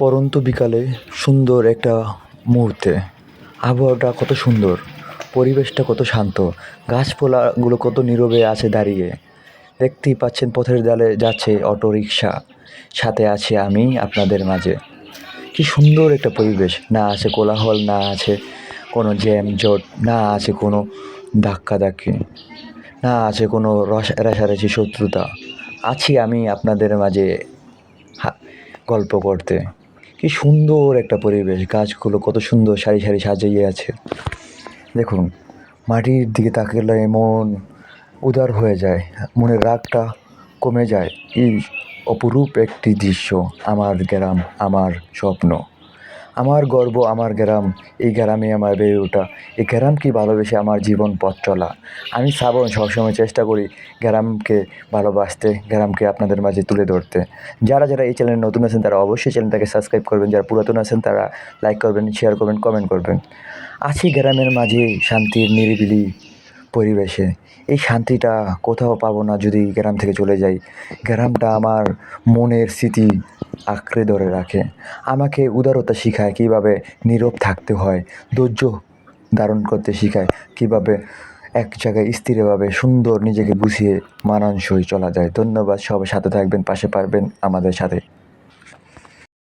পরন্ত বিকালে সুন্দর একটা মুহূর্তে। আবহাওয়াটা কত সুন্দর, পরিবেশটা কত শান্ত, গাছপালাগুলো কত নীরবে আছে দাঁড়িয়ে। দেখতেই পাচ্ছেন পথের ডালে যাচ্ছে অটো রিকশা সাথে আছি আমি আপনাদের মাঝে। কি সুন্দর একটা পরিবেশ। না আছে কোলাহল, না আছে কোনো জ্যাম জট, না আছে কোনো ধাক্কাধাক্কি না আছে কোনো রস রেষারেষি শত্রুতা। আছি আমি আপনাদের মাঝে গল্প করতে। কি সুন্দর একটা পরিবেশ, গাছগুলো কত সুন্দর সারি সারি সাজিয়ে আছে। দেখুন, মাটির দিকে তাকালে মন উদার হয়ে যায়, মনের রাগটা কমে যায়। এই অপরূপ একটি দৃশ্য, আমার গ্রাম, আমার স্বপ্ন। আমার গর্ব, আমার গ্রাম, এই গ্রামে আমার বেড়ে ওঠা। এই গ্রামকে ভালোবেসে আমার জীবন পথ চলা? আমি শ্রাবণ সবসময় চেষ্টা করি গ্রামকে ভালোবাসতে, গ্রামকে আপনাদের মাঝে তুলে ধরতে। যারা যারা এই চ্যানেলে নতুন আছেন, তারা অবশ্যই চ্যানেলটাকে সাবস্ক্রাইব করবেন। যারা পুরাতন আছেন, তারা লাইক করবেন শেয়ার করবেন কমেন্ট করবেন। আছি গ্রামের মাঝে শান্তির নিরিবিলি। পরিবেশে। এই শান্তিটা কোথাও পাবো না যদি গ্রাম থেকে চলে যাই। গ্রামটা আমার মনের স্মৃতি আঁকড়ে ধরে রাখে। আমাকে উদারতা শেখায় কীভাবে নীরব থাকতে হয়, ধৈর্য ধারণ করতে শেখায় কীভাবে এক জায়গায় স্থিরভাবে সুন্দর নিজেকে গুছিয়ে মানানসই চলা যায়। ধন্যবাদ, সবাই সাথে থাকবেন, পাশে পারবেন আমাদের সাথে।